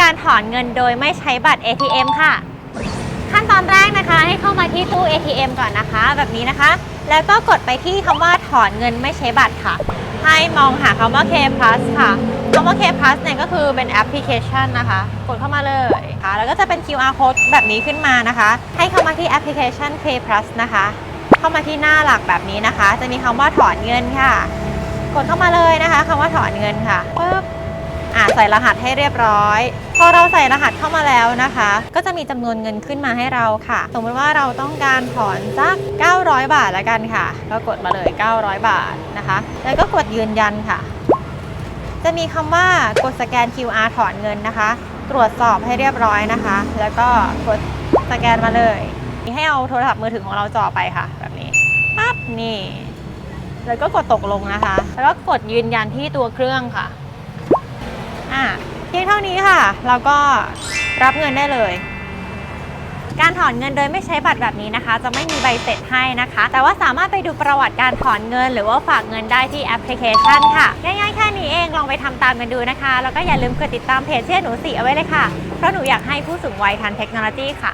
การถอนเงินโดยไม่ใช้บัตร ATM ค่ะ ขั้นตอนแรกนะคะ ให้เข้ามาที่ตู้ ATM ก่อนนะคะ แบบนี้นะคะ แล้วก็กดไปที่คำว่าถอนเงินไม่ใช้บัตรค่ะ ให้มองหาคำว่า K Plus ค่ะคำว่า K Plus เนี่ยก็คือเป็นแอปพลิเคชันนะคะ กดเข้ามาเลยค่ะ แล้วก็จะเป็น QR code แบบนี้ขึ้นมานะคะ ให้เข้ามาที่แอปพลิเคชัน K Plus นะคะ เข้ามาที่หน้าหลักแบบนี้นะคะ จะมีคำว่าถอนเงินค่ะ กดเข้ามาเลยนะคะคำว่าถอนเงินค่ะปึ๊บ อ่าใส่รหัสให้เรียบร้อย พอเราใส่รหัสเข้ามาแล้วนะคะ ก็จะมีจำนวนเงินขึ้นมาให้เราค่ะ สมมติว่าเราต้องการถอนสัก 900 บาทแล้วกันค่ะ ก็กดมาเลย 900 บาทนะคะ แล้วก็กดยืนยันค่ะ จะมีคำว่ากดสแกน QR ถอนเงินนะคะ ตรวจสอบให้เรียบร้อยนะคะ แล้วก็กดสแกนมาเลยให้เอาโทรศัพท์มือถือของเราจ่อไปค่ะ แบบนี้ปั๊บนี่ แล้วก็กดตกลงนะคะ แล้วก็กดยืนยันที่ตัวเครื่องค่ะ อะเพียงเท่านี้ค่ะ เราก็รับเงินได้เลยการถอนเงินโดยไม่ใช้บัตรแบบนี้นะคะ จะไม่มีใบเสร็จให้นะคะ แต่ว่าสามารถไปดูประวัติการถอนเงิน หรือว่าฝากเงินได้ที่แอปพลิเคชันค่ะ ง่ายๆแค่นี้เองลองไปทำตามกันดูนะคะ แล้วก็อย่าลืมกดติดตามเพจเชื่อหนูสีเอาไว้เลยค่ะ เพราะหนูอยากให้ผู้สูงวัยทันเทคโนโลยีค่ะ